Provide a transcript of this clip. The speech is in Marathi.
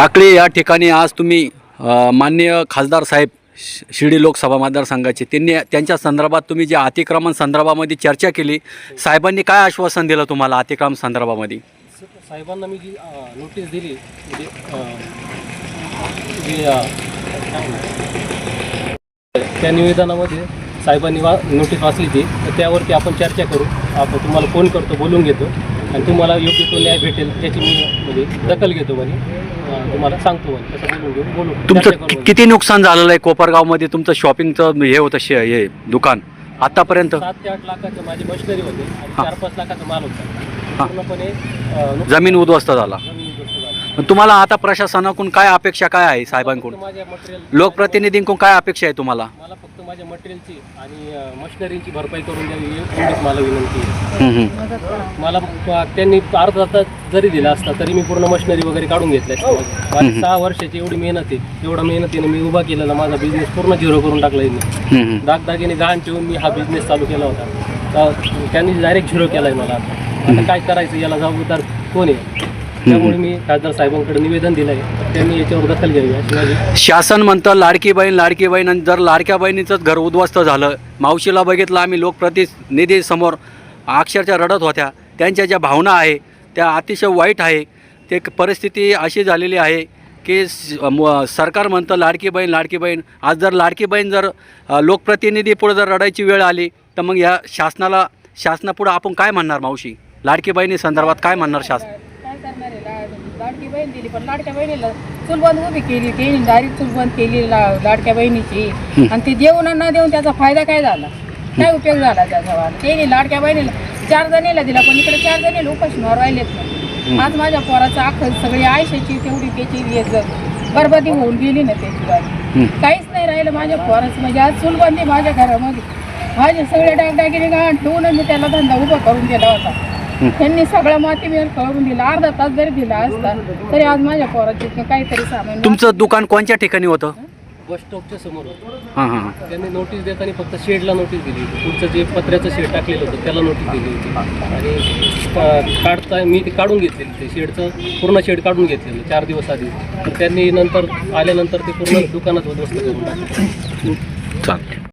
टाकळी या ठिकाणी आज तुम्ही मान्य माननीय खासदार साहेब शिर्डी लोकसभा मतदारसंघाचे त्यांनी त्यांच्या संदर्भात तुम्ही जे अतिक्रमण संदर्भामध्ये चर्चा केली साहेबांनी काय आश्वासन दिलं तुम्हाला अतिक्रमण संदर्भामध्ये? साहेबांना मी जी नोटीस दिली म्हणजे, जी त्या निवेदनामध्ये साहेबांनी वा नोटीस वाचली ती तर त्यावरती आपण चर्चा करू आपण तुम्हाला फोन करतो बोलून घेतो. आणि तुम्हाला योग्य तो न्याय भेटेल त्याची मी म्हणजे दखल घेतो म्हणे तुम्हाला सांगतो म्हणे तसं बोलून घेऊ बोलू तुमचं कि-. किती नुकसान झालेलं आहे कोपरगावमध्ये तुमचं शॉपिंगचं हे होतं शे हे दुकान आतापर्यंत सात ते आठ लाखाचं माझी मशिनरी होते आणि हा. चार पाच लाखाचा माल होता. पूर्णपणे अ, नुकसान जमीन उद्ध्वस्त झालं. पण तुम्हाला आता प्रशासनाकडून काय अपेक्षा काय आहे साहेबांकडून? फक्त माझ्या मटेरियल लोकप्रतिनिधींकडून काय अपेक्षा आहे तुम्हाला? मला फक्त माझ्या मटेरियलची आणि अ, मशिनरीची भरपाई करून द्यावी एवढीच मला विनंती आहे. हम्म, हम्म. मला त्यांनी अर्धा तास जरी दिला असता तरी मी पूर्ण मशिनरी वगैरे काढून घेतल्या असत्या. माझी सहा वर्षाची एवढी मेहनत आहे. एवढा मेहनतीने मी उभा केलेला माझा बिझनेस पूर्ण झिरो करून टाकला यांनी हम्म, हम्म. दागदागिने गहाण ठेवून मी हा बिझनेस चालू केला होता. तर त्यांनी डायरेक्ट झिरो केलाय मला आता. आता काय करायचं याला जबाबदार कोण आहे? त्यामुळे मी खासदार साहेबांकडे निवेदन दिलं आहे त्यांनी याच्यावर दखल घ्यावी अशी माझी शासन म्हणतं लाडकी बहीण लाडकी बहीण आणि जर लाडक्या बहिणीचंच घर उद्ध्वस्त झालं मावशीला बघितलं आम्ही लोकप्रतिनिधी समोर अक्षरशः रडत होत्या. त्यांच्या ज्या भावना आहे त्या अतिशय वाईट आहे. ते परिस्थिती अशी झालेली आहे की म- सरकार म्हणतं लाडकी बहीण लाडकी बहीण. आज जर लाडकी बहीण जर लोकप्रतिनिधी पुढे जर रडायची वेळ आली तर मग या शासनाला शासनापुढं आपण काय म्हणणार मावशी? लाडकी बहिणी संदर्भात काय म्हणणार शासन काय करणार आहे ला- लाडकी बहीण दिली पण लाडक्या बहिणीला चुलबंद उभी केली ते डायरेक्ट चुलबंद केली ला- लाडक्या बहिणीची. आणि ते देऊन आणि न देऊन त्याचा फायदा काय झाला? काय उपयोग झाला त्याचा ते लाडक्या बहिणीला चार जणीला दिला पण इकडे चार जणीला उपाशी राहिलेत ना. आज माझ्या पोराचं अख्खं सगळी आयुष्याची तेवढी त्याची हे ज- बरबादी होऊन गेली ना त्याची. हं. काहीच नाही राहिलं माझ्या पोराचं. म्हणजे आज चुलबंदी माझ्या घरामध्ये. माझे सगळे डागडागिरी गाण ठेवून मी त्याला धंदा उभा करून दिला होता. त्यांनी सगळं माती मेर करून दिला. अर्धा तास जरी दिला असता तरी आज माझ्या पोराची काहीतरी सामान तुमचं दुकान कोणत्या ठिकाणी होतं? बस स्टॉपच्या समोर होतं. हां हां हां. त्यांनी नोटीस देताना फक्त शेडला नोटीस दिली होती. पुढचं जे पत्र्याचं शेड टाकलेलं होतं त्याला नोटीस दिली होती. आणि काढता मी ते काढून घेतलेलं ते शेडचं पूर्ण शेड काढून घेतलेलं चार दिवस आधी. तर त्यांनी नंतर आल्यानंतर ते पूर्ण दुकानात उद्ध्वस्त करून टाकलं. चालेल